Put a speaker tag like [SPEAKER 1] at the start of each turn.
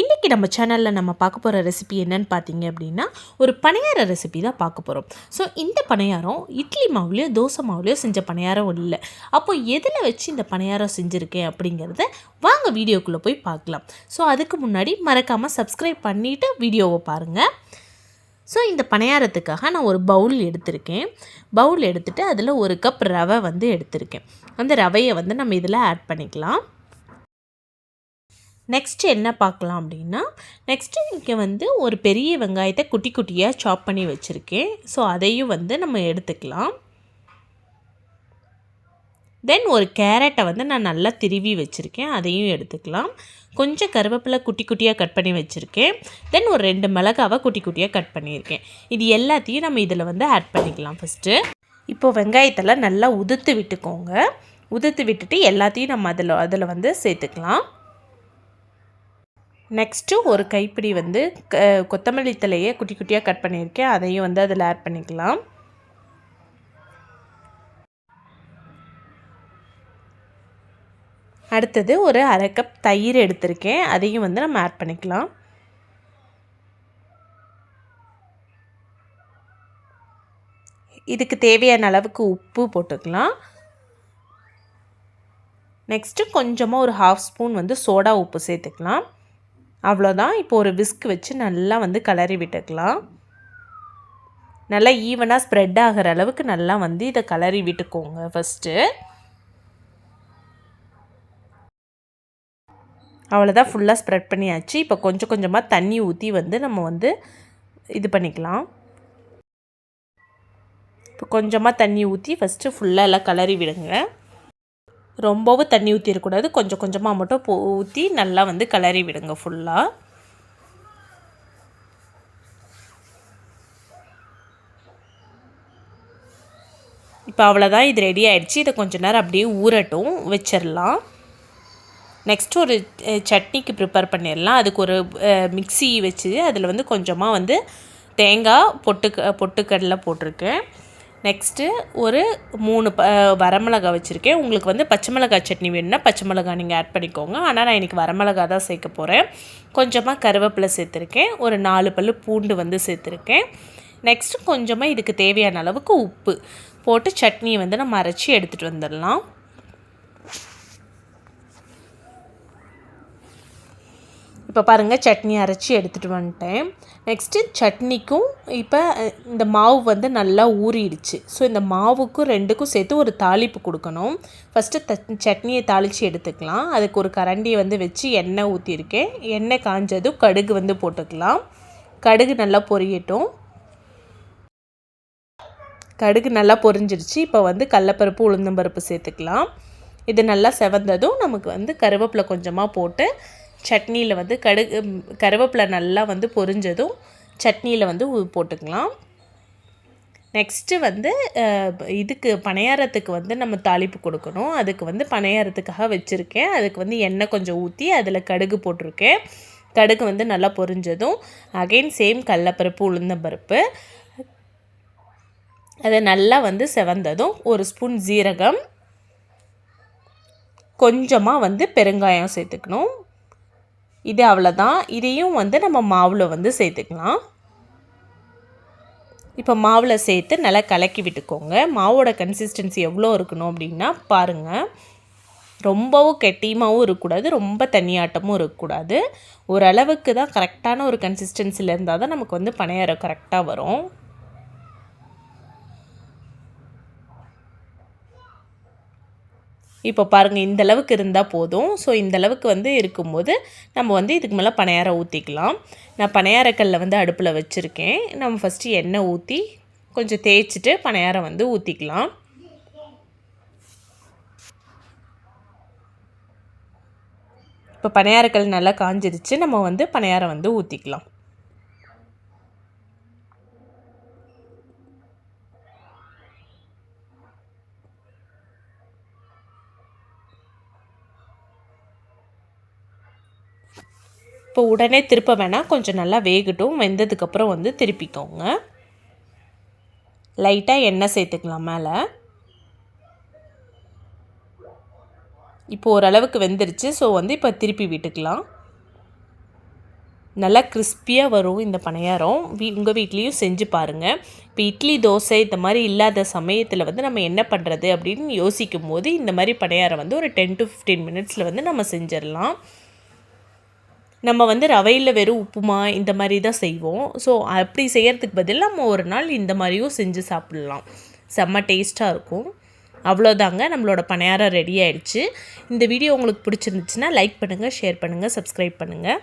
[SPEAKER 1] இன்றைக்கி நம்ம சேனலில் நம்ம பார்க்க போகிற ரெசிபி என்னென்னு பார்த்தீங்க அப்படின்னா ஒரு பணியார ரெசிபி தான் பார்க்க போகிறோம் ஸோ இந்த பணியாரம் இட்லி மாவுலையோ தோசை மாவுலையோ செஞ்ச பணியாரம் இல்லை. அப்போ எதில் வச்சு இந்த பணியாரம் செஞ்சுருக்கேன் அப்படிங்கிறத வாங்க வீடியோக்குள்ளே போய் பார்க்கலாம். ஸோ அதுக்கு முன்னாடி மறக்காமல் சப்ஸ்கிரைப் பண்ணிவிட்டு வீடியோவை பாருங்கள் ஸோ இந்த பணியாரத்துக்காக நான் ஒரு பவுல் எடுத்திருக்கேன். பவுல் எடுத்துகிட்டு அதில் ஒரு கப் ரவை வந்து எடுத்திருக்கேன். அந்த ரவையை வந்து நம்ம இதில் ஆட் பண்ணிக்கலாம். நெக்ஸ்ட்டு என்ன பார்க்கலாம் அப்படின்னா நெக்ஸ்ட்டு இங்கே வந்து ஒரு பெரிய வெங்காயத்தை குட்டி குட்டியாக சாப் பண்ணி வச்சுருக்கேன். ஸோ அதையும் வந்து நம்ம எடுத்துக்கலாம். தென் ஒரு கேரட்டை வந்து நான் நல்லா திருவி வச்சுருக்கேன். அதையும் எடுத்துக்கலாம். கொஞ்சம் கருவேப்பிலை குட்டி குட்டியாக கட் பண்ணி வச்சுருக்கேன். தென் ஒரு ரெண்டு மிளகாவை குட்டி குட்டியாக கட் பண்ணியிருக்கேன். இது எல்லாத்தையும் நம்ம இதில் வந்து ஆட் பண்ணிக்கலாம் ஃபஸ்ட்டு இப்போது வெங்காயத்தெல்லாம் நல்லா உதுத்து விட்டுக்கோங்க. உதுத்து விட்டுட்டு எல்லாத்தையும் நம்ம அதில் அதில் வந்து சேர்த்துக்கலாம். நெக்ஸ்ட்டு ஒரு கைப்பிடி வந்து க கொத்தமல்லி தலையை குட்டி குட்டியாக கட் பண்ணியிருக்கேன். அதையும் வந்து அதில் ஆட் பண்ணிக்கலாம். அடுத்தது ஒரு அரை கப் தயிர் எடுத்திருக்கேன். அதையும் வந்து நம்ம ஆட் பண்ணிக்கலாம். இதுக்கு தேவையான அளவுக்கு உப்பு போட்டுக்கலாம். நெக்ஸ்ட்டு கொஞ்சமாக ஒரு ஹாஃப் ஸ்பூன் வந்து சோடா உப்பு சேர்த்துக்கலாம். அவ்வளோதான். இப்போ ஒரு விஸ்க் வச்சு நல்லா வந்து கலரி விட்டுக்கலாம். நல்லா ஈவனாக ஸ்ப்ரெட் ஆகிற அளவுக்கு நல்லா வந்து இதை கலரி விட்டுக்கோங்க ஃபஸ்ட்டு அவ்வளோதான் ஃபுல்லாக ஸ்ப்ரெட் பண்ணியாச்சு. இப்போ கொஞ்சம் கொஞ்சமாக தண்ணி ஊற்றி வந்து நம்ம வந்து இது பண்ணிக்கலாம். இப்போ கொஞ்சமாக தண்ணி ஊற்றி ஃபஸ்ட்டு ஃபுல்லாக எல்லாம் கலரி விடுங்க. ரொம்பவும் தண்ணி ஊற்றிடக்கூடாது கொஞ்சம் கொஞ்சமாக மட்டும் போ ஊற்றி நல்லா வந்து கிளறி விடுங்க ஃபுல்லாக இப்போ அவ்வளோதான் இது ரெடி ஆகிடுச்சு இதை கொஞ்சம் நேரம் அப்படியே ஊறட்டும் வச்சிடலாம். நெக்ஸ்ட் ஒரு சட்னிக்கு ப்ரிப்பேர் பண்ணிடலாம். அதுக்கு ஒரு மிக்சி வச்சு அதில் வந்து கொஞ்சமாக வந்து தேங்காய் பொட்டுக்க பொட்டுக்கடலை போட்டிருக்கேன். நெக்ஸ்ட்டு ஒரு மூணு ப வரமிளகா வச்சுருக்கேன். உங்களுக்கு வந்து பச்சை மிளகாய் சட்னி வேணும்னா பச்சை மிளகா நீங்கள் ஆட் பண்ணிக்கோங்க. ஆனால் நான் இன்றைக்கி வரமிளகா தான் சேர்க்க போகிறேன் கொஞ்சமாக கருவேப்பிலை சேர்த்துருக்கேன். ஒரு நாலு பல் பூண்டு வந்து சேர்த்துருக்கேன். நெக்ஸ்ட்டு கொஞ்சமாக இதுக்கு தேவையான அளவுக்கு உப்பு போட்டு சட்னியை வந்து நம்ம அரைச்சி எடுத்துகிட்டு வந்துடலாம். இப்போ பாருங்கள் சட்னி அரைச்சி எடுத்துகிட்டு வந்துட்டேன். நெக்ஸ்ட்டு சட்னிக்கும் இப்போ இந்த மாவு வந்து நல்லா ஊறிடுச்சு. ஸோ இந்த மாவுக்கும் ரெண்டுக்கும் சேர்த்து ஒரு தாளிப்பு கொடுக்கணும். ஃபஸ்ட்டு த சட்னியை தாளித்து எடுத்துக்கலாம். அதுக்கு ஒரு கரண்டியை வந்து வச்சு எண்ணெய் ஊற்றியிருக்கேன் எண்ணெய் காஞ்சதும் கடுகு வந்து போட்டுக்கலாம். கடுகு நல்லா பொரியட்டும். கடுகு நல்லா பொரிஞ்சிருச்சு. இப்போ வந்து கடலப்பருப்பு உளுந்தம்பருப்பு சேர்த்துக்கலாம். இது நல்லா செவந்ததும் நமக்கு வந்து கருவேப்பிலை கொஞ்சமாக போட்டு சட்னியில் வந்து கடுகு கருவேப்பிலை நல்லா வந்து பொரிஞ்சதும் சட்னியில் வந்து போட்டுக்கலாம். நெக்ஸ்ட்டு வந்து இதுக்கு பணியாரத்துக்கு வந்து நம்ம தாளிப்பு கொடுக்கணும். அதுக்கு வந்து பணையாரத்துக்காக வச்சுருக்கேன். அதுக்கு வந்து எண்ணெய் கொஞ்சம் ஊற்றி அதில் கடுகு போட்டிருக்கேன். கடுகு வந்து நல்லா பொரிஞ்சதும் அகெயின் சேம் கடலப்பருப்பு உளுந்தம்பருப்பு. அதை நல்லா வந்து செவந்ததும் ஒரு ஸ்பூன் ஜீரகம் கொஞ்சமாக வந்து பெருங்காயம் சேர்த்துக்கணும். இது அவ்வளோதான் இதையும் வந்து நம்ம மாவில் வந்து சேர்த்துக்கலாம். இப்போ மாவில் சேர்த்து நல்லா கலக்கி விட்டுக்கோங்க. மாவோட கன்சிஸ்டன்சி எவ்வளோ இருக்கணும் அப்படின்னா பாருங்கள் ரொம்பவும் கெட்டியமாகவும் இருக்கக்கூடாது. ரொம்ப தண்ணியாட்டமும் இருக்கக்கூடாது. ஓரளவுக்கு தான் கரெக்டான ஒரு கன்சிஸ்டன்சியில் இருந்தால் தான் நமக்கு வந்து பணியாரம் கரெக்டாக வரும். இப்போ பாருங்கள் இந்த அளவுக்கு இருந்தால் போதும். ஸோ இந்த அளவுக்கு வந்து இருக்கும்போது நம்ம வந்து இதுக்கு மேலே பனையாரம் ஊற்றிக்கலாம் நான் பனையாரக்கல்லில் வந்து அடுப்பில் வச்சுருக்கேன். நம்ம ஃபஸ்ட்டு எண்ணெய் ஊற்றி கொஞ்சம் தேய்ச்சிட்டு பனையாரம் வந்து ஊற்றிக்கலாம் இப்போ பனையாரக்கல் நல்லா காஞ்சிருச்சு நம்ம வந்து பனையாரம் வந்து ஊற்றிக்கலாம் இப்போ உடனே திருப்ப வேணால் கொஞ்சம் நல்லா வேகட்டும். வெந்ததுக்கப்புறம் வந்து திருப்பிக்கோங்க. லைட்டாக எண்ணெய் சேர்த்துக்கலாம் மேலே. இப்போ ஓரளவுக்கு வெந்துருச்சு. ஸோ வந்து இப்போ திருப்பி விட்டுக்கலாம். நல்லா கிறிஸ்பியாக வரும் இந்த பணியாரம். வீ உங்கள் வீட்லேயும் செஞ்சு பாருங்கள் இப்போ இட்லி தோசை இந்த மாதிரி இல்லாத சமயத்தில் வந்து நம்ம என்ன பண்ணுறது அப்படின்னு யோசிக்கும் போது இந்த மாதிரி பணியாரம் வந்து ஒரு டென் டு ஃபிஃப்டீன் மினிட்ஸில் வந்து நம்ம செஞ்சிடலாம். நம்ம வந்து ரவையில் வெறும் உப்புமா இந்த மாதிரி தான் செய்வோம். ஸோ அப்படி செய்கிறதுக்கு பதில் நம்ம ஒரு நாள் இந்த மாதிரியும் செஞ்சு சாப்பிட்லாம். செம்ம டேஸ்ட்டாக இருக்கும். அவ்வளோதாங்க நம்மளோட பணியாரம் ரெடி ஆகிடுச்சு இந்த வீடியோ உங்களுக்கு பிடிச்சிருந்துச்சுன்னா லைக் பண்ணுங்கள் ஷேர் பண்ணுங்கள் சப்ஸ்கிரைப் பண்ணுங்கள்